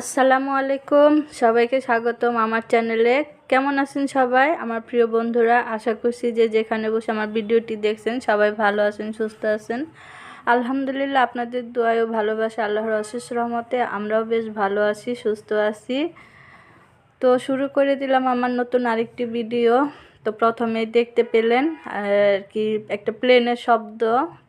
আসসালামু আলাইকুম। সবাইকে স্বাগতম আমার চ্যানেলে। কেমন আছেন সবাই? আমার প্রিয় বন্ধুরা, আশা করছি যে যেখানে বসে আমার ভিডিওটি দেখছেন, সবাই ভালো আছেন, সুস্থ আছেন। আলহামদুলিল্লাহ, আপনাদের দোয়ায় ও ভালোবাসা আল্লাহর অশেষ রহমতে আমরাও বেশ ভালো আছি, সুস্থ আছি। তো শুরু করে দিলাম আমার নতুন আরেকটি ভিডিও। তো প্রথমে দেখতে পেলেন, আর কি একটা প্লেনের শব্দ,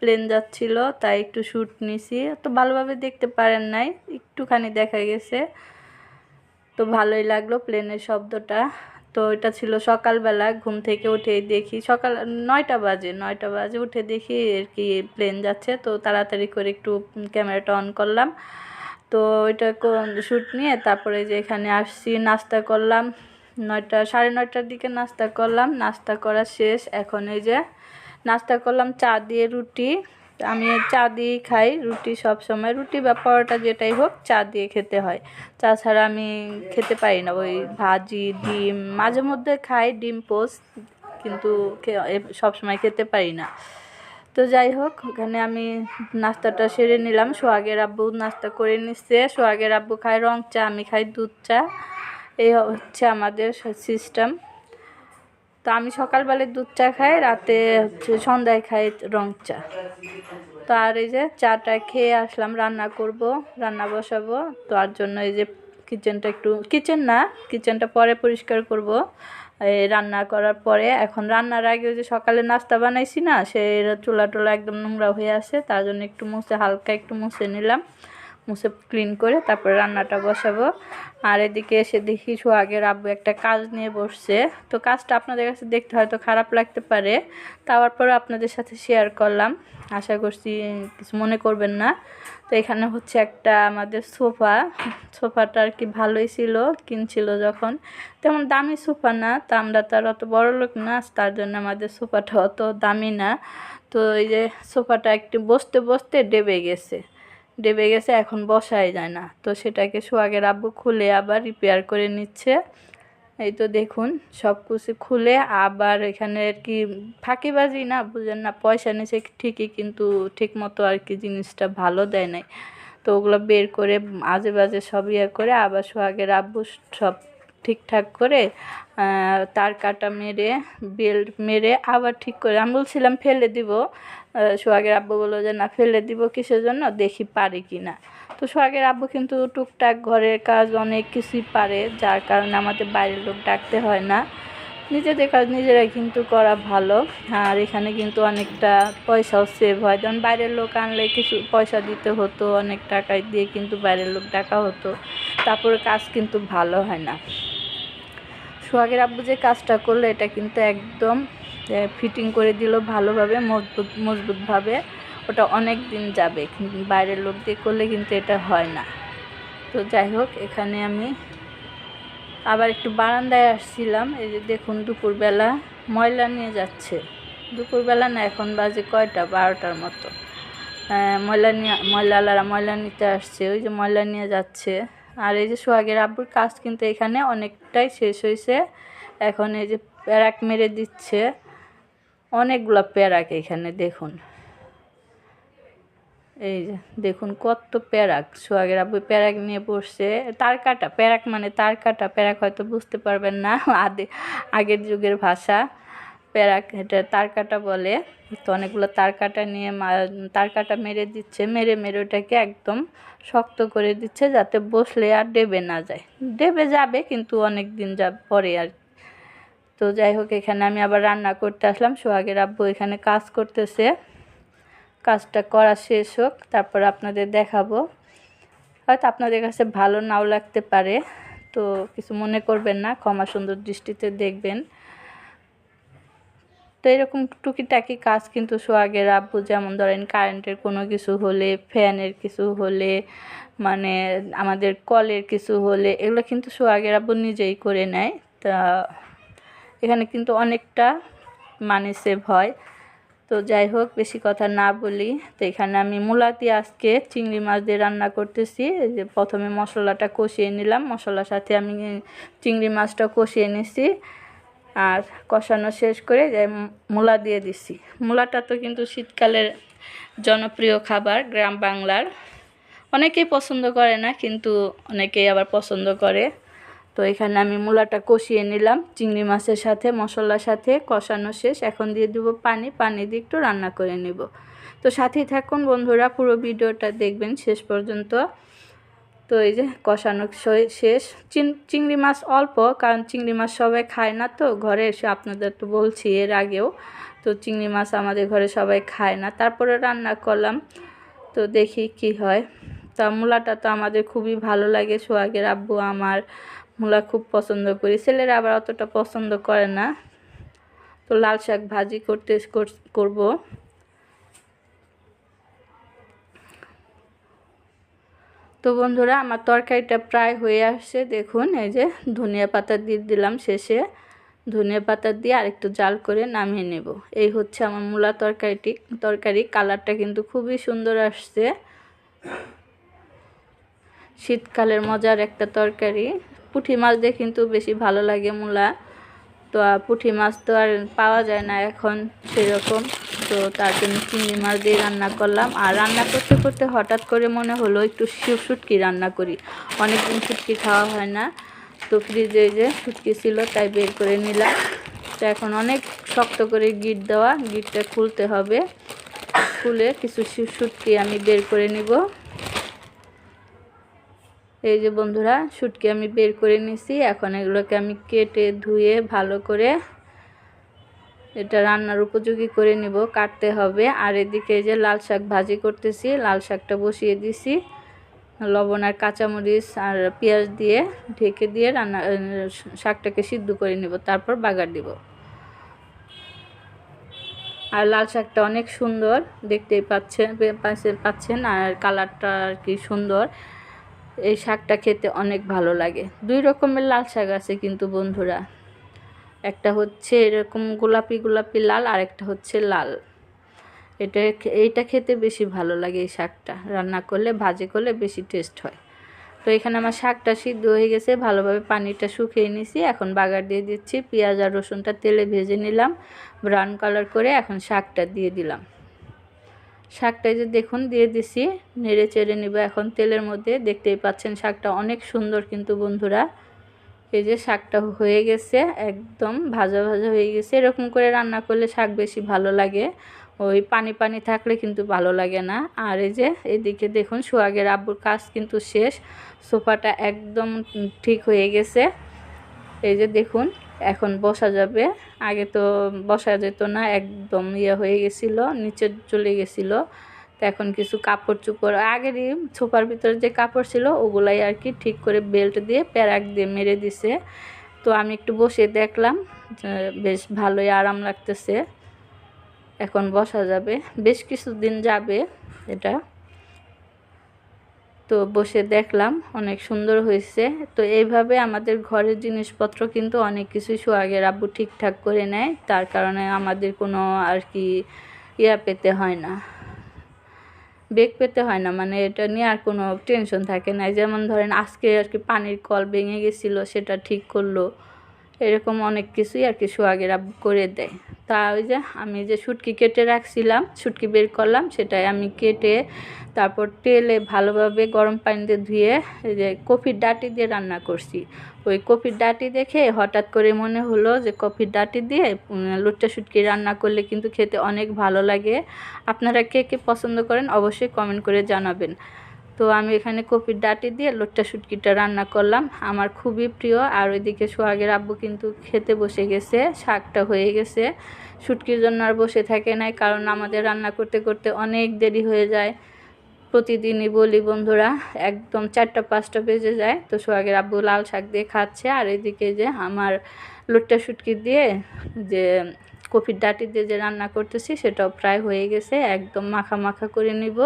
প্লেন যাচ্ছিল, তাই একটু শ্যুট নিছি। তো ভালোভাবে দেখতে পারেন নাই, একটুখানি দেখা গেছে। তো ভালোই লাগল প্লেনের শব্দটা। তো এটা ছিল সকালবেলা, ঘুম থেকে উঠে দেখি, সকাল নয়টা বাজে নয়টা বাজে উঠে দেখি আর কি প্লেন যাচ্ছে। তো তাড়াতাড়ি করে একটু ক্যামেরাটা অন করলাম। তো ওইটা শ্যুট নিয়ে তারপরে যে এখানে আসছি, নাস্তা করলাম। নয়টা, সাড়ে নয়টার দিকে নাস্তা করলাম। নাস্তা করা শেষ। এখন এই যে নাস্তা করলাম চা দিয়ে রুটি। আমি চা দিয়েই খাই। রুটি সব সময়, রুটি বা পরোটা যেটাই হোক চা দিয়ে খেতে হয়। চা ছাড়া আমি খেতে পারি না। ওই ভাজি, ডিম, মাঝে মধ্যে খাই ডিম পোস্ট কিন্তু সব সময় খেতে পারি না। তো যাই হোক, ওখানে আমি নাস্তাটা সেরে নিলাম। সোহাগের আব্বু নাস্তা করে নিচ্ছে। সোহাগের আব্বু খায় রং চা, আমি খাই দুধ চা। এই হচ্ছে আমাদের সিস্টেম তো আমি সকালবেলায় দুধ চা খাই, রাতে হচ্ছে সন্ধ্যায় খাই রং চা। তো আর এই যে চাটা খেয়ে আসলাম, রান্না করব, রান্না বসাবো। তো আর জন্য এই যে কিচেনটা একটু কিচেন না কিচেনটা পরে পরিষ্কার করব। এই রান্না করার পরে, এখন রান্নার আগে ওই যে সকালে নাস্তা বানাইছি না, সে চুলা টোলা একদম নোংরা হয়ে আসে তার জন্য একটু মুছে, হালকা একটু মুছে নিলাম। মুছে ক্লিন করে তারপরে রান্নাটা বসাবো। আর এদিকে এসে দেখি সোহাগের আব্বু একটা কাজ নিয়ে বসছে। তো কাজটা আপনাদের কাছে দেখতে হয়তো খারাপ লাগতে পারে, তাওয়ার পরে আপনাদের সাথে শেয়ার করলাম। আশা করছি কিছু মনে করবেন না। তো এখানে হচ্ছে একটা আমাদের সোফা, সোফাটা আর কি ভালোই ছিল কিনছিল যখন। তেমন দামি সোফা না, তা আমরা তার অত বড় লোক না, তার জন্য আমাদের সোফাটা অত দামি না। তো এই যে সোফাটা একটু বসতে বসতে ডেবে গেছে। ডেবে গেছে, এখন বসাই যায় না। তো সেটাকে সোয়াগের আব্বু খুলে আবার রিপেয়ার করে নিচ্ছে। এই তো দেখুন, সব কিছু খুলে আবার এখানে আর কি ফাঁকিবাজি না, বুঝেন না, পয়সা নিছে ঠিকই, কিন্তু ঠিক মতো আর কি জিনিসটা ভালো দেয় নাই। তো ওগুলো বের করে আজে বাজে সব ইয়ে করে আবার সোহাগের আব্বু সব ঠিকঠাক করে তার কাটা মেরে, বেল্ট মেরে আবার ঠিক করে, আমি বলছিলাম ফেলে দিব সোহাগের আব্বু বলল যে, না, ফেলে দিব কিসের জন্য? দেখি পারি কি না তো সোহাগের আব্বু কিন্তু টুকটাক ঘরের কাজ অনেক কিছুই পারে, যার কারণে আমাদের বাইরের লোক ডাকতে হয় না। নিজেদের কাজ নিজেরাই কিন্তু করা ভালো। আর এখানে কিন্তু অনেকটা পয়সাও সেভ হয়। যেমন বাইরের লোক আনলে কিছু পয়সা দিতে হতো, অনেক টাকায় দিয়ে কিন্তু বাইরের লোক ডাকা হতো। তারপরে কাজ কিন্তু ভালো হয় না। সোহাগের আব্বু যে কাজটা করল, এটা কিন্তু একদম ফিটিং করে দিল ভালোভাবে, মজবুত, মজবুতভাবে, ওটা অনেক দিন যাবে। বাইরের লোক দিয়ে করলে কিন্তু এটা হয় না। তো যাই হোক, এখানে আমি আবার একটু বারান্দায় আসছিলাম। এই যে দেখুন, দুপুরবেলা ময়লা নিয়ে যাচ্ছে। দুপুরবেলা না, এখন বাজে কয়টা? বারোটার মতো। ময়লা নিয়ে ময়লালারা ময়লা নিতে আসছে। ওই যে ময়লা নিয়ে যাচ্ছে। আর এই যে সোহাগের আব্বুর কাজ কিন্তু এখানে অনেকটাই শেষ হয়েছে। এখন এই যে প্যারাক মেরে দিচ্ছে। অনেকগুলো প্যারাক এখানে, দেখুন। এই যে, দেখুন কত প্যারাক সোহাগের আব্বু প্যারাক নিয়ে বসছে। তার কাটা, প্যারাক মানে তার কাটা, প্যারাক হয়তো বুঝতে পারবেন না। আদে, আগের যুগের ভাষা। প্যারাক এটা তার কাটা বলে। তো অনেকগুলো তার কাটা নিয়ে তার কাটা মেরে দিচ্ছে। মেরে মেরে ওটাকে একদম শক্ত করে দিচ্ছে যাতে বসলে আর ডেবে না যায়। ডেবে যাবে, কিন্তু অনেক দিন যা পরে আর তো যাই হোক, এখানে আমি আবার রান্না করতে আসলাম। সোহাগের আব্বু এখানে কাজ করতেছে। কাজটা করা শেষ হোক, তারপর আপনাদের দেখাবো। হয়তো আপনাদের কাছে ভালো নাও লাগতে পারে, তো কিছু মনে করবেন না, ক্ষমা সুন্দর দৃষ্টিতে দেখবেন। তো এরকম টুকিটাকি কাজ কিন্তু সোহাগের আব্বু, যেমন ধরেন কারেন্টের কোনো কিছু হলে, ফ্যানের কিছু হলে মানে আমাদের কলের কিছু হলে, এগুলো কিন্তু সোহাগের আব্বু নিজেই করে নেয়। তা এখানে কিন্তু অনেকটা মানে সেভ হয়। তো যাই হোক, বেশি কথা না বলি। তো এখানে আমি মূলাতি আজকে চিংড়ি মাছ দিয়ে রান্না করতেছি। যে প্রথমে মশলাটা কষিয়ে নিলাম। মশলার সাথে আমি চিংড়ি মাছটা কষিয়ে নিছি। আর কষানো শেষ করে মূলা দিয়ে দিছি। মূলাটা তো কিন্তু শীতকালের জনপ্রিয় খাবার গ্রাম বাংলার। অনেকেই পছন্দ করে না, কিন্তু অনেকেই আবার পছন্দ করে। তো এখানে আমি মূলাটা কষিয়ে নিলাম, চিংড়ি মাছের সাথে, মশলার সাথে কষানো শেষ। এখন দিয়ে দেব পানি পানি দিয়ে একটু রান্না করে নেব। তো সাথেই থাকুন বন্ধুরা, পুরো ভিডিওটা দেখবেন শেষ পর্যন্ত। তো এই যে কষানো শেষ। চিংড়ি মাছ অল্প, কারণ চিংড়ি মাছ সবাই খায় না তো, ঘরে এসে আপনাদের তো বলছি এর আগেও। তো চিংড়ি মাছ আমাদের ঘরে সবাই খায় না। তারপরে রান্না করলাম, তো দেখি কি হয়। তা মূলাটা তো আমাদের খুবই ভালো লাগে, সোহাগের আব্বু, আমার মূলা খুব পছন্দ করি। ছেলেরা আবার অতটা পছন্দ করে না। তো লাল শাক ভাজি করতে করব। তো বন্ধুরা, আমার তরকারিটা প্রায় হয়ে আসছে। দেখুন, এই যে ধনিয়া পাতা দিয়ে দিলাম শেষে। ধনিয়া পাতা দিয়ে আরেকটু জাল করে নামিয়ে নেব। এই হচ্ছে আমার মূলা তরকারিটি। তরকারি কালারটা কিন্তু খুবই সুন্দর আসছে। শীতকালের মজার একটা তরকারি। পুঁটি মাছ দিয়ে কিন্তু বেশি ভালো লাগে মূলা। তো পুঁটি মাছ তো আর পাওয়া যায় না এখন সেরকম। তো, তার জন্য চিংড়ি মাছ দিয়ে রান্না করলাম। আর রান্না করতে করতে হঠাৎ করে মনে হলো একটু শুটকি রান্না করি। অনেকদিন শুটকি খাওয়া হয় না। তো ফ্রিজে যে শুটকি ছিল তাই বের করে নিলাম। তো, এখন অনেক শক্ত করে গিট দেওয়া। গিটটা খুলতে হবে। খুলে কিছু শুটকি আমি বের করে নিব। এই যে বন্ধুরা, শুটকি আমি বের করে নিছি। এখন এগুলোকে আমি কেটে ধুয়ে ভালো করে এটা রান্নার উপযোগী করে নিব, কাটতে হবে। আর এদিকে যে লাল শাক ভাজি করতেছি, লাল শাকটা বসিয়ে দিছি। লবণ আর কাঁচামরিচ আর পেঁয়াজ দিয়ে ঢেকে দিয়ে রান্না শাকটাকে সিদ্ধ করে নিব, তারপর বাগার দিব। আর লাল শাকটা অনেক সুন্দর, দেখতেই পাচ্ছেন পাচ্ছেন, আর কালারটা আর কি সুন্দর। এই শাকটা খেতে অনেক ভালো লাগে। দুই রকমের লাল শাক আছে কিন্তু বন্ধুরা। একটা হচ্ছে এরকম গোলাপি গোলাপি লাল আর একটা হচ্ছে লাল। এটা এইটা খেতে বেশি ভালো লাগে এই শাকটা। রান্না করলে, ভাজি করলে বেশি টেস্ট হয়। তো এখানে আমার শাকটা সিদ্ধ হয়ে গেছে, ভালোভাবে পানিটা শুকিয়ে নিছি এখন বাগার দিয়ে দিচ্ছি। পেঁয়াজ আর রসুনটা তেলে ভেজে নিলাম। ব্রাউন কালার করে এখন শাকটা দিয়ে দিলাম। শাকটা যে দেখুন, দিয়ে দিছি। নেড়ে চেড়ে নিব। এখন তেলের মধ্যে দেখতেই পাচ্ছেন শাকটা অনেক সুন্দর কিন্তু বন্ধুরা। এই যে শাকটা হয়ে গেছে, একদম ভাজা ভাজা হয়ে গেছে। এরকম করে রান্না করলে শাক বেশি ভালো লাগে। ওই পানি পানি থাকলে কিন্তু ভালো লাগে না। আর এই যে এদিকে দেখুন, সোহাগের আব্বুর কাজ কিন্তু শেষ। সোফাটা একদম ঠিক হয়ে গেছে। এই যে দেখুন এখন বসা যাবে। আগে তো বসা যেত না, একদম ইয়ে হয়ে গেছিল, নিচে চলে গেছিল। তো এখন কিছু কাপড় চুপড়, আগেরই সোফার ভিতরে যে কাপড় ছিল, ওগুলাই আর কি ঠিক করে বেল্ট দিয়ে প্যারাক দিয়ে মেরে দিছে। তো আমি একটু বসে দেখলাম বেশ ভালোই আরাম লাগতেছে। এখন বসা যাবে, বেশ কিছুদিন যাবে এটা। তো বসে দেখলাম, অনেক সুন্দর হয়েছে। তো এইভাবে আমাদের ঘরের জিনিসপত্র কিন্তু অনেক কিছুই সোহাগের আব্বু ঠিকঠাক করে নেয়, তার কারণে আমাদের কোনো আর কি ইয়া পেতে হয় না। বেগ পেতে হয় না মানে এটা নিয়ে আর কোনো টেনশন থাকে না। যেমন ধরেন আজকে আর কি পানির কল ভেঙে গেছিল, সেটা ঠিক করল। এরকম অনেক কিছুই আর কি সোহাগের করে দেয়। তা ওই যে আমি যে শুটকি কেটে রাখছিলাম শুটকি বের করলাম, সেটাই আমি কেটে তারপর তেলে ভালোভাবে গরম পানিতে ধুয়ে এই যে কফির ডাটি দিয়ে রান্না করছি। ওই কফির ডাটি দেখে হঠাৎ করে মনে হলো যে কফির ডাটি দিয়ে লুটটা শুটকি রান্না করলে কিন্তু খেতে অনেক ভালো লাগে। আপনারা কে কে পছন্দ করেন অবশ্যই কমেন্ট করে জানাবেন। তো আমি এখানে কপির ডাটি দিয়ে লোট্টা শুটকিটা রান্না করলাম। আমার খুবই প্রিয়। আর ওইদিকে সোহাগের আব্বু কিন্তু খেতে বসে গেছে, শাকটা হয়ে গেছে। শুটকির জন্য আর বসে থাকে নাই, কারণ আমাদের রান্না করতে করতে অনেক দেরি হয়ে যায়। প্রতিদিনই বলি, বন্ধুরা, একদম চারটা পাঁচটা বেজে যায়। তো সোহাগের আব্বু লাল শাক দিয়ে খাচ্ছে। আর এদিকে যে আমার লোট্টা শুটকি দিয়ে যে কপির ডাটি দিয়ে যে রান্না করতেছি, সেটাও প্রায় হয়ে গেছে। একদম মাখা মাখা করে নিব।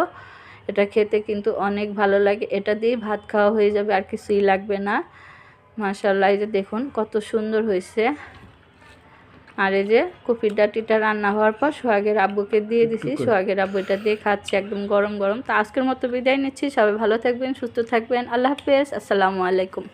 এটা খেতে কিন্তু অনেক ভালো লাগে। এটা দিয়ে ভাত খাওয়া হয়ে যাবে আর কিছুই লাগবে না। মাসাল্লাহ এই যে দেখুন কত সুন্দর হয়েছে। আর এই যে কপির ডাটিটা রান্না হওয়ার পর সোহাগের আব্বুকে দিয়ে দিছি। সোহাগের আব্বু এটা দিয়ে খাচ্ছে একদম গরম গরম। তো আজকের মতো বিদায় নিচ্ছি। সবাই ভালো থাকবেন সুস্থ থাকবেন। আল্লাহ হাফেজ। আসসালামু আলাইকুম।